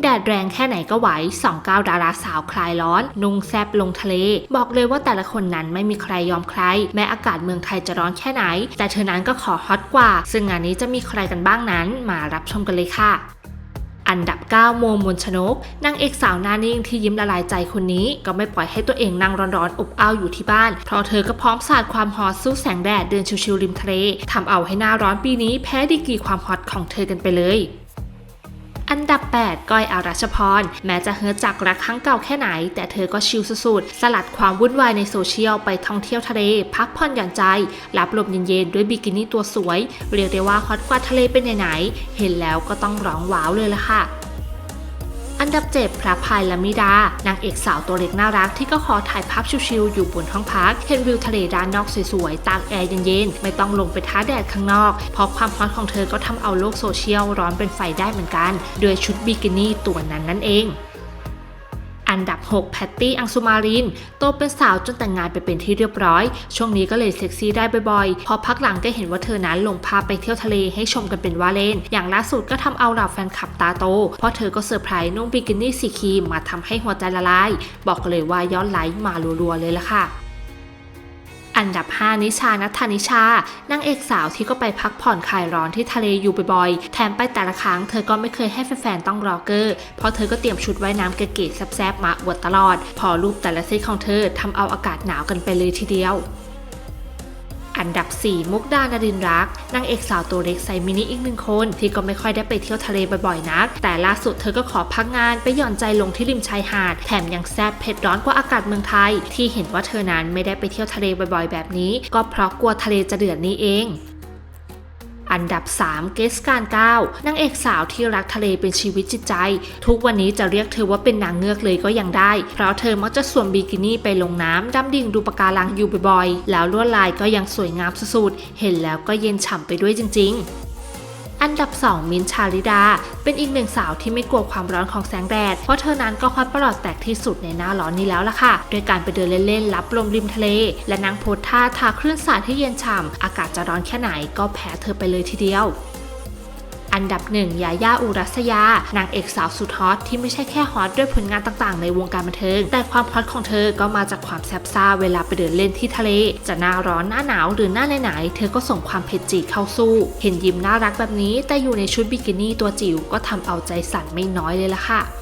แดดแรงแค่ไหนก็ไหวสองก้าวดาราสาวคลายร้อน นุ่งแซบลงทะเล บอกเลยว่าแต่ละคนนั้นไม่มีใครยอมใคร แม้อากาศเมืองไทยจะร้อนแค่ไหน แต่เธอนั้นก็ขอฮอตกว่า ซึ่งงานนี้จะมีใครกันบ้างนั้น มารับชมกันเลยค่ะอันดับ 9 โมมนชนก นางเอกสาวหน้านิ่งที่ยิ้มละลายใจคนนี้ ก็ไม่ปล่อยให้ตัวเองนั่งร้อนๆอบอ้าวอยู่ที่บ้าน เพราะเธอก็พร้อมสาดความฮอตสู้แสงแดดเดินชิวๆริมทะเลทำเอาให้หน้าร้อนปีนี้แพ้ดีกรีความฮอตของเธอกันไปเลย อันดับ 8 ก้อยอารัชพร แม้จะเฮิร์จากรักครั้งเก่าแค่ไหน แต่เธอก็ชิลสุดๆ สลัดความวุ่นวายในโซเชียลไปท่องเที่ยวทะเล พักผ่อนหย่อนใจ รับลมเย็นๆ ด้วยบิกินี่ตัวสวย เรียกได้ว่าฮอตกว่าทะเลเป็นไหนๆเห็นแล้วก็ต้องร้องว้าวเลยละค่ะ อันดับ 7 พระพายละมิดา นางเอกสาวตัวเล็กน่ารักที่ก็ขอถ่ายภาพชิวๆอยู่บนห้องพัก เห็นวิวทะเลด้านนอกสวยๆ ตากแอร์เย็นๆ ไม่ต้องลงไปท้าแดดข้างนอก เพราะความฮอตของเธอก็ทำเอาโลกโซเชียลร้อนเป็นไฟได้เหมือนกัน ด้วยชุดบิกินี่ตัวนั้นนั่นเอง อันดับ 6 แพตตี้ อังสุมาริน โตเป็นสาวจนแต่งงานไปเป็นที่เรียบร้อย ช่วงนี้ก็เลยเซ็กซี่ได้บ่อยๆ พอพักหลังก็เห็นว่าเธอนั้นลงภาพไปเที่ยวทะเลให้ชมกันเป็นว่าเล่น อย่างล่าสุดก็ทำเอาเหล่าแฟนคลับตาโต เพราะเธอก็เซอร์ไพรส์นุ่งบิกินี่สีครีมมาทำให้หัวใจละลาย บอกเลยว่ายอดไลค์มารัวๆเลยละค่ะ อันดับ 5 นิชานัทธนิชานางเอกสาวที่ก็ไปพักผ่อนคลายร้อนที่ทะเลอยู่บ่อยๆ แถมไปแต่ละครั้งเธอก็ไม่เคยให้แฟนๆต้องรอเกอร์ เพราะเธอก็เตรียมชุดว่ายน้ำเก๋ๆแซ่บๆมาอวดตลอด พอรูปแต่ละเซตของเธอทำเอาอากาศหนาวกันไปเลยทีเดียว อันดับ 4 มุกดานารินรักนางเอกสาวตัวเล็กไซมินิอีกหนึ่งคน ที่ก็ไม่ค่อยได้ไปเที่ยวทะเลบ่อยๆนัก แต่ล่าสุดเธอก็ขอพักงานไปหย่อนใจลงที่ริมชายหาด แถมยังแซ่บเผ็ดร้อนกว่าอากาศเมืองไทย ที่เห็นว่าเธอนั้นไม่ได้ไปเที่ยวทะเลบ่อยๆ แบบนี้ ก็เพราะกลัวทะเลจะเดือดนี่เอง อันดับ 3 เกสการก้าวนางเอกสาวที่รักทะเลเป็นชีวิตจิตใจ ทุกวันนี้จะเรียกเธอว่าเป็นนางเงือกเลยก็ยังได้ เพราะเธอมักจะสวมบิกินี่ไปลงน้ำดำดิ่งดูปะการังอยู่บ่อยๆ แล้วลวดลายก็ยังสวยงามสุดๆ เห็นแล้วก็เย็นฉ่ำไปด้วยจริง ๆ อันดับ 2 มินชาลิดา เป็นอีกหนึ่งสาวที่ไม่กลัวความร้อนของแสงแดด เพราะเธอนั้นก็ฮอตประหลอดแตกที่สุดในหน้าร้อนนี้แล้วล่ะค่ะ โดยการไปเดินเล่นๆรับลมริมทะเล และนั่งโพสท่าทาคลื่นสาดที่เย็นฉ่ำอากาศจะร้อนแค่ไหนก็แพ้เธอไปเลยทีเดียว อันดับหนึ่งยาย่าอุรัสยา นางเอกสาวสุดฮอตที่ไม่ใช่แค่ฮอตด้วยผลงานต่างๆ ในวงการบันเทิง แต่ความฮอตของเธอก็มาจากความแซ่บซ่าเวลาไปเดินเล่นที่ทะเล จะหน้าร้อนหน้าหนาวหรือหน้าไหนๆเธอก็ส่งความเผ็ดจีเข้าสู้ เห็นยิ้มน่ารักแบบนี้ แต่อยู่ในชุดบิกินี่ตัวจิ๋วก็ทำเอาใจสั่นไม่น้อยเลยล่ะค่ะ